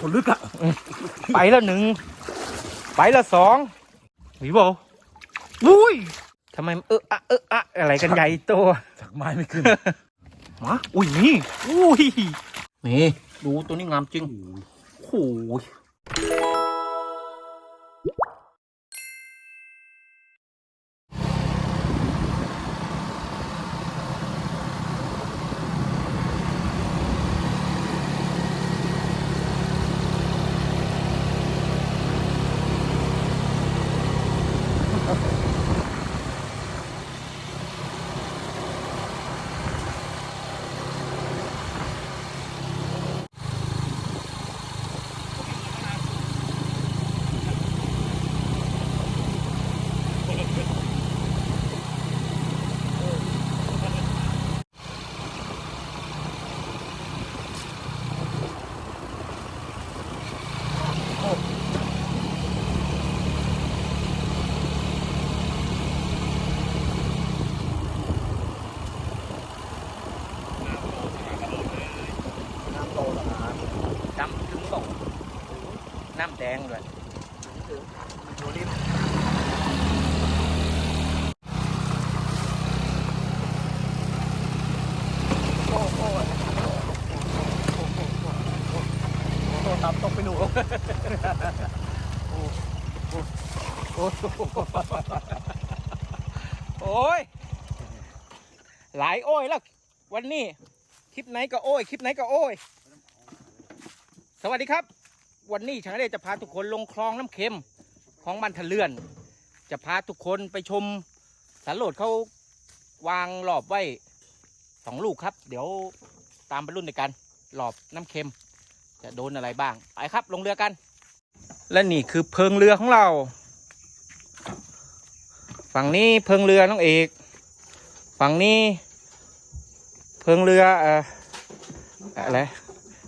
คนลึกอะไปแล้วหนึ่งไปแล้วสองหวีโบอุ้ยทำไมเอออะเอออะอะไรกันใหญ่โตสักไม้ไม่ขึ้นมาอุ้ยนี่อุ้ยนี่ดูตัวนี้งามจริงโอ้โน้ำแดงด้วยตับตกไปหนูโอ้โอ้ย หลายโอ้ยแล้ว วันนี้ คลิปไหนก็โอ้ย คลิปไหนก็โอ้ย สวัสดีครับ วันนี้ฉันได้จะพาทุกคนลงคลองน้ำเค็มของบันทะเลื่อน จะพาทุกคนไปชมสันโหลดเขาวางหลอบไว้สองลูกครับ เดี๋ยวตามไปรุ่นในกันหลอบน้ำเค็ม จะโดนอะไรบ้างไปครับ ลงเรือกัน และนี่คือเพิงเรือของเรา ฝั่งนี้เพิงเรือน้องเอกฝั่งนี้เพิงเรืออออะไร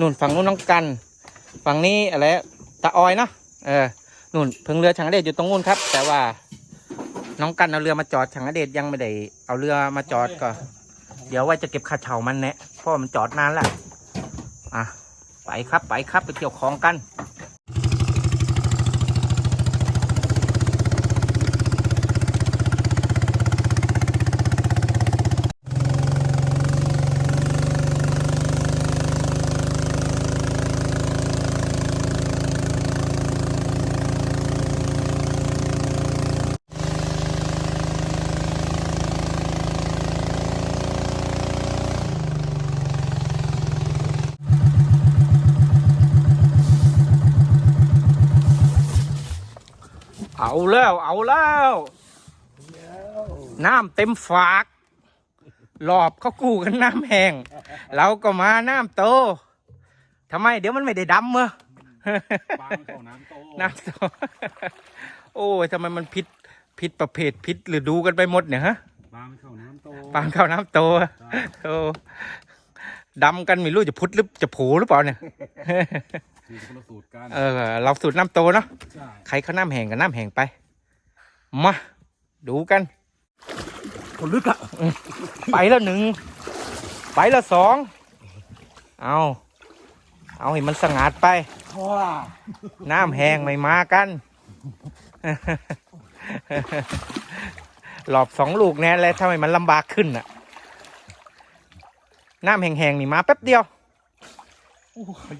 นู่นฝั่งนู้นน้องกัน ฝั่งนี้อะไรตะออยเนาะเออนู่นเพิงเรือชังเดชอยู่ตรงนู้นครับ แต่ว่าน้องกันเอาเรือมาจอดชังเดชยังไม่ได้เอาเรือมาจอดก็ เดี๋ยวว่าจะเก็บค่าเช่ามันแนะเพราะมันจอดนานแล้วอะไปครับไปครับไปเที่ยวของกัน เอาแล้วเอาแล้ว น้ำเต็มฝากหลอบเขากู้กันน้ำแห้งเราก็มาน้ำโตทำไมเดี๋ยวมันไม่ได้ดำเมื่อปางเข้าน้ำโตน้ำโตโอ้ยทำไมมันผิดผิดประเภทผิดหรือดูกันไปหมดเนี่ยฮะปางเข้าน้ำโตปางเข้าน้ำโตโอ้ดำกันไม่รู้จะพุทธหรือจะโผหรือเปล่าเนี่ย คือคนละสูตรกันเออ เราสูตรน้ำโตเนาะ ใช่ใครเขาน้ำแห้งกับน้ำแห้งไป มา ดูกัน คนลึกอะไปแล้วหนึ่ง ไปแล้วสอง เอา เอาให้มันสงัดไปว้าน้ำแห้งไม่มากัน หลอบสองลูกแน่เลยทำไมมันลำบากขึ้นน่ะ น้ำแห้งๆนี่มาแป๊บเดียว โอ้ย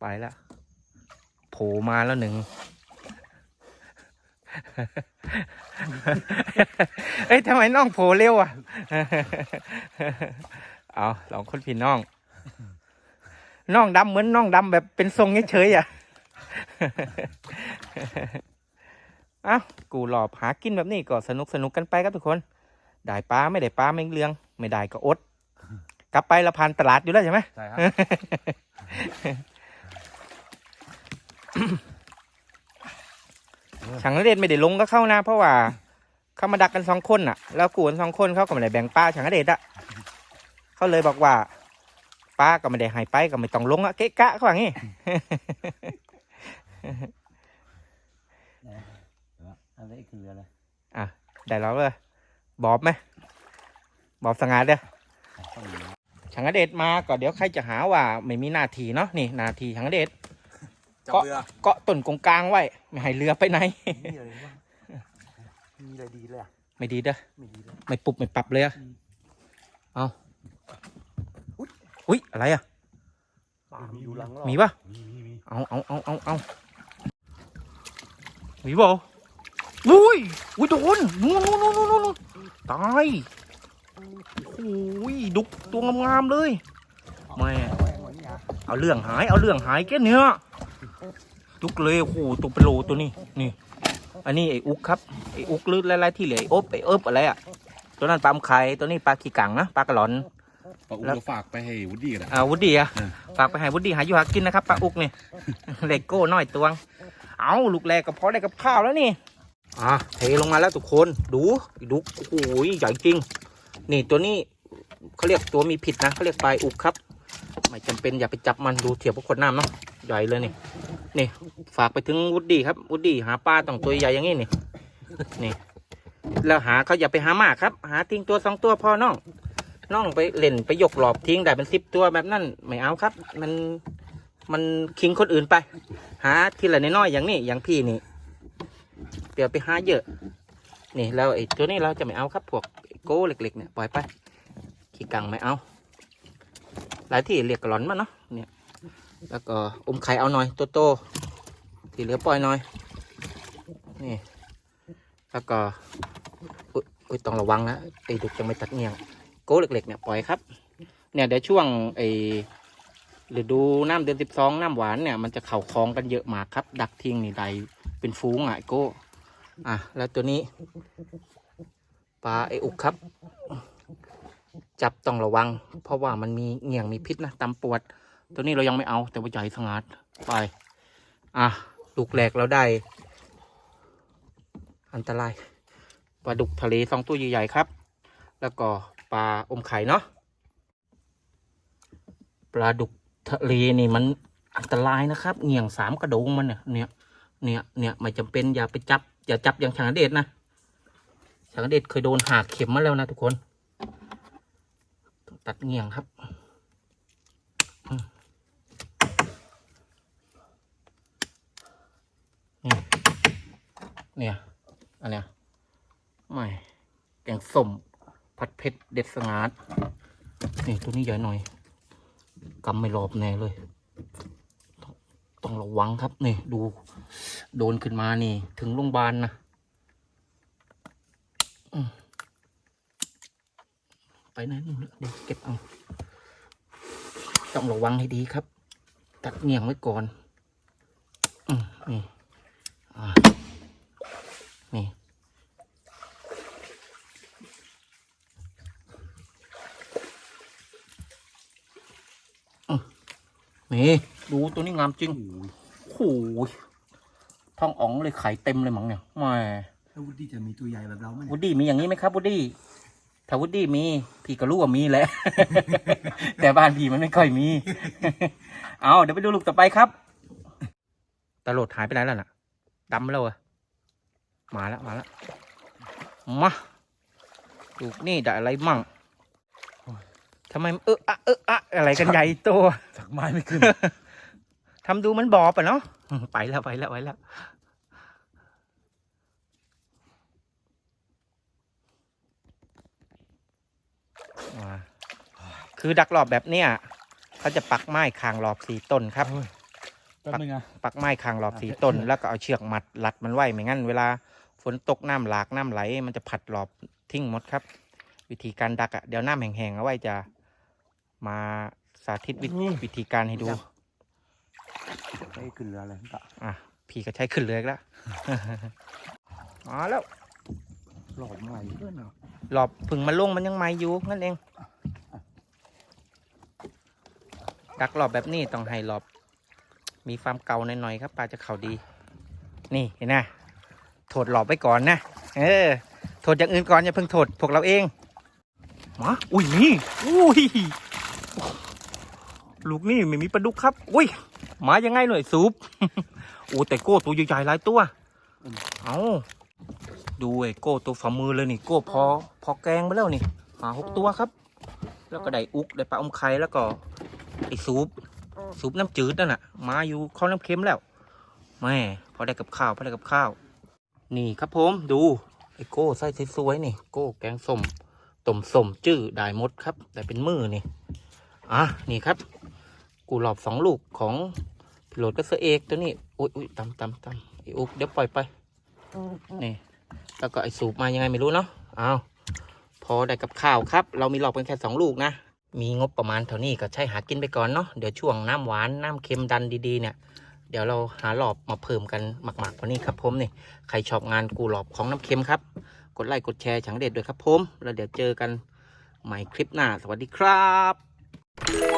ไปแล้วโผล่มาแล้วหนึ่งเอ้ยทำไมน้องโผล่เร็วอะ เอาสองคนพี่น้อง น้องดำเหมือนน้องดำแบบเป็นทรงเฉยๆอะ อ้ากูหลอบหากินแบบนี้ก็สนุกสนุกกันไปครับทุกคน ได้ปลาไม่ได้ปลาไม่เลี้ยงไม่ได้ก็อด กลับไปเราผ่านตลาดอยู่แล้วใช่ไหมใช่ครับฉังนเรศไม่ได้ลงก็เข้านะเพราะว่าเขามาดักกันสองคนน่ะ แล้วกูกันสองคนเขาก็ไม่ได้แบ่งป้าฉังนเรศอะเขาเลยบอกว่าป้าก็ไม่ได้ใหายไปก็ไม่ต้องลงอะเกะกะเขาว่างี้ อะไรขึ้นเรือเลยได้แล้วเลยบอบไหมบอกสง่าเด้อต้องอย่างนี้ชังกระเดชมาก็เดี๋ยวใครจะหาว่าไม่มีหน้าที่เนาะนี่หน้าที่ชังกระเดชจับก็เรือเกาะต้นกงกลางไว้ไม่ให้เรือไปไหนมีอะไรบ้างมีอะไรดีเลยอะไม่ดีเด้อไม่ดีเลยไม่ปุบไม่ปรับเลยอะอืมเอาอุ้ยอะไรอะมีอยู่หลังเรามีปะมีมีมีเอาเอาเอาเอาเอามีบ่ อุ้ยอุ้ยโดนนู่นนู่นนู่นนู่นนู่นตายโอ้ยดุกตัวงามๆเลยแม่เอาไว้หมดนี่อะเอาเรื่องหายเอาเรื่องหายแค่เนื้อดุกเลยโอ้โหตัวเป็นโลตัวนี้นี่ อันนี้ไอ้อุกครับไอ้อุกหรืออะไรๆที่เหลือไอ้อบไอ้เอิบอะไรอะตัวนั้นปลาไข่ตัวนี้ปลาขี้กังนะปลากระหลอนปะอุ้แล้วเราฝากไปให้วุฒิกันนะอ่าวุดดี้อะอืมฝากไปให้วุดดี้หาอยู่หากินนะครับปลาอุกนี่เลโก้น้อยตวง เอาลูกแรกก็พอได้กับข้าวแล้วนี่ อะเทลงมาแล้วทุกคนดูดูโอ้โหใหญ่จริง นี่ตัวนี้เขาเรียกตัวมีผิดนะเขาเรียกปลายอุกครับไม่จำเป็นอย่าไปจับมันดูเทียบกับคนน้ำเนาะใหญ่เลยนี่นี่ฝากไปถึงวุดดี้ครับวุดดี้หาปลาต้องตัวใหญ่อย่างนี้นี่นี่ แล้วหาเขาอย่าไปหามากครับ หาทิ้งตัวสองตัวพอน้องน้องไปเล่นไปยกหลอบทิ้งได้เป็นสิบตัวแบบนั้นไม่เอาครับ มันมันคิงคนอื่นไป หาทีละน้อยๆอย่างนี้อย่างพี่นี่ เดี๋ยวไปหาเยอะ นี่แล้วไอ้ตัวนี้เราจะไม่เอาครับพวกโก้เล็กๆเนี่ยปล่อยไปขี้กังไม่เอา หลายที่เรียกกระหลอนมาเนาะเนี่ยแล้วก็อมไข่เอาหน่อยโตโตๆที่เหลือปล่อยหน่อยนี่แล้วก็อุ๊ยต้องระวังนะไอ้ดุกจะไม่ตัดเงี้ยงโก้เล็กๆเนี่ยปล่อยครับ เนี่ยเดี๋ยวช่วงไอ้ฤดูน้ำเดือนสิบสองน้ำหวานเนี่ยมันจะเข่าคลองกันเยอะมากครับ ดักทิ้งนี่ใดเป็นฟูงอะไอ้โก้ อะ แล้วตัวนี้ ปลาไออุกครับ จับต้องระวัง เพราะว่ามันมีเหงี่ยงมีพิษนะตำปวด ตัวนี้เรายังไม่เอาแต่ว่าใหญ่สงัดไป อะลูกแหลกเราได้ อันตรายปลาดุกทะเลสองตัวใหญ่ๆครับ แล้วก็ปลาอมไข่เนาะปลาดุกทะเลนี่มันอันตรายนะครับเหงี่ยงสามกระโดงมันเนี่ยเนี่ยเนี่ยเนี่ยไม่จำเป็นอย่าไปจับ อย่าจับอย่างฉางเดชนะฉางเดชเคยโดนหักเข็มมาแล้วนะทุกคนต้องตัดเงี่ยงครับเนี่ย อันเนี้ยไม่แกงส้มผัดเผ็ดเด็ดสงาดนี่ตัวนี้ใหญ่หน่อยกำไม่รอบแน่เลย ต้องต้องระวังครับนี่ดู โดนขึ้นมานี่ ถึงโรงพยาบาลนะไปไหนนู่นเดี๋ยวเก็บเอา ต้องระวังให้ดีครับ ตัดเงี่ยงไว้ก่อนอนี่นี่นี่ ดูตัวนี้งามจริงโอ้โห โอ้โหท้องอ๋องเลยไข่เต็มเลยมั้งเนี่ยแหม่แล้ววุฒิจะมีตัวใหญ่แบบเราไหมวูดดี้มีอย่างนี้ไหมครับวูดดี้ถ้าวูดดี้มี พี่ก็รู้ว่ามีแหละ แต่บ้านพี่มันไม่ค่อยมี เอาเดี๋ยวไปดูลูกต่อไปครับตลดหายไปไหนแล้วน่ะดำแล้วอะมาแล้วมาแล้วมาลูกนี่ได้อะไรมั่งทำไมเอออะเอออะอะไรกันใหญ่โตสักไม้ไม่ขึ้น ทำดูเหมันบอปะเนาะไปแล้วไปแล้วไปแล้ว คือดักรอบแบบเนี้ยเขาจะปักไม้คางรอบสี่ต้นครับ แป๊บนึงอะปักไม้คางรอบสี่ต้น แล้วก็เอาเชือกมัดรัดมันไว้ไม่งั้น เวลาฝนตกน้ำหลากน้ำไหล มันจะผัดรอบทิ้งหมดครับ วิธีการดักอะ่ะเดี๋ยวน้ำแห้งๆเอาไว้จะมาสาธิตวิธีวิธีการให้ดูไอ้ขึ้นเรืออะไรพี่ปะอะพี่ก็ใช้ขึ้นเรืออีกแล้วมาแล้ว หลอดใหม่เพื่อนเนาะหลอบพึ่งมาลงมันยังไม่อยู่นั่นเอง ดักหลอบแบบนี้ต้องให้หลอบ มีความเก่าหน่อยๆครับปลาจะเข่าดี นี่เห็นไหมโทษหลอบไว้ก่อนนะเออโทษอย่างอื่นก่อนอย่าเพิ่งโทษพวกเราเองมาอุ้ยนี่อุ้ยลูกนี่ไม่มีปลาดุกครับ อุ้ยมายังไงหน่อยซุปโอ้แต่โก้ตัวใหญ่ๆหลายตัว เอา ดูไอ้โก้ตัวฝ่ามือเลยนี่โก้พอพอแกงไปแล้วนี่หาหกตัวครับ แล้วก็ได้อุกได้ปลาอมไข่แล้วก็ไอซุปซุปน้ำจืดนั่นน่ะ มาอยู่ข้าวน้ำเค็มแล้วแม่พอได้กับข้าวพอได้กับข้าว นี่ครับผมดูไอโก้ไส้สวยๆนี่ โก้แกงส้มต้มส้มจื้อได้หมดครับแต่เป็นมือนี่อะนี่ครับ กูหลอบสองลูกของพิโรดก็เสอเอกตัวนี้อุ้ยอุ้ยตำตำตำไออุกเดี๋ยวปล่อยไปนี่ แล้วก็ไอสูบมายังไงไม่รู้เนาะเอาพอได้กับข้าวครับ เรามีหลอกเป็นแค่สองลูกนะ มีงบประมาณเท่านี้ก็ใช้หากินไปก่อนเนาะเดี๋ยวช่วงน้ำหวานน้ำเค็มดันดีๆเนี่ยเดี๋ยวเราหาหลอบมาเพิ่มกันหมักๆกว่านี้ครับผมนี่ใครชอบงานกูหลอบของน้ำเค็มครับ กดไลค์กดแชร์ฉังเด็ดด้วยครับผมแล้วเดี๋ยวเจอกันใหม่คลิปหน้าสวัสดีครับ